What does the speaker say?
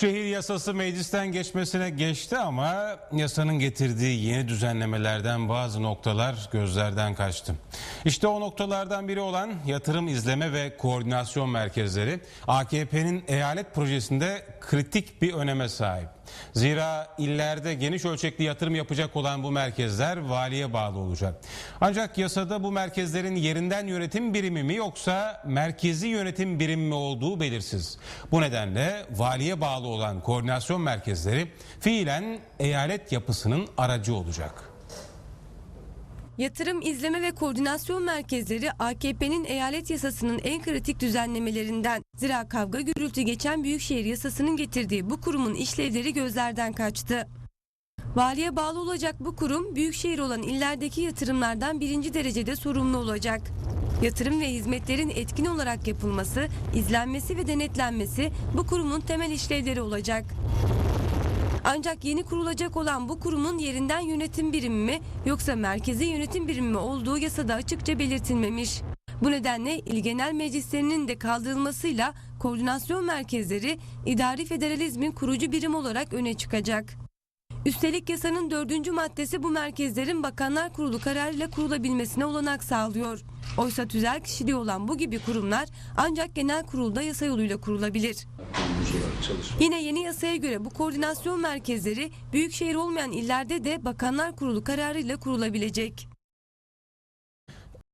Şehir yasası meclisten geçmesine geçti ama yasanın getirdiği yeni düzenlemelerden bazı noktalar gözlerden kaçtı. İşte o noktalardan biri olan yatırım izleme ve koordinasyon merkezleri AKP'nin eyalet projesinde kritik bir öneme sahip. Zira illerde geniş ölçekli yatırım yapacak olan bu merkezler valiye bağlı olacak. Ancak yasada bu merkezlerin yerinden yönetim birimi mi yoksa merkezi yönetim birimi mi olduğu belirsiz. Bu nedenle valiye bağlı olan koordinasyon merkezleri fiilen eyalet yapısının aracı olacak. Yatırım İzleme ve Koordinasyon Merkezleri AKP'nin eyalet yasasının en kritik düzenlemelerinden. Zira kavga gürültü geçen Büyükşehir Yasası'nın getirdiği bu kurumun işlevleri gözlerden kaçtı. Valiye bağlı olacak bu kurum büyükşehir olan illerdeki yatırımlardan birinci derecede sorumlu olacak. Yatırım ve hizmetlerin etkin olarak yapılması, izlenmesi ve denetlenmesi bu kurumun temel işlevleri olacak. Ancak yeni kurulacak olan bu kurumun yerinden yönetim birimi mi yoksa merkezi yönetim birimi mi olduğu yasada açıkça belirtilmemiş. Bu nedenle il genel meclislerinin de kaldırılmasıyla koordinasyon merkezleri idari federalizmin kurucu birim olarak öne çıkacak. Üstelik yasanın dördüncü maddesi bu merkezlerin Bakanlar Kurulu kararıyla kurulabilmesine olanak sağlıyor. Oysa tüzel kişiliği olan bu gibi kurumlar ancak genel kurulda yasa yoluyla kurulabilir. Yine yeni yasaya göre bu koordinasyon merkezleri büyükşehir olmayan illerde de Bakanlar Kurulu kararıyla kurulabilecek.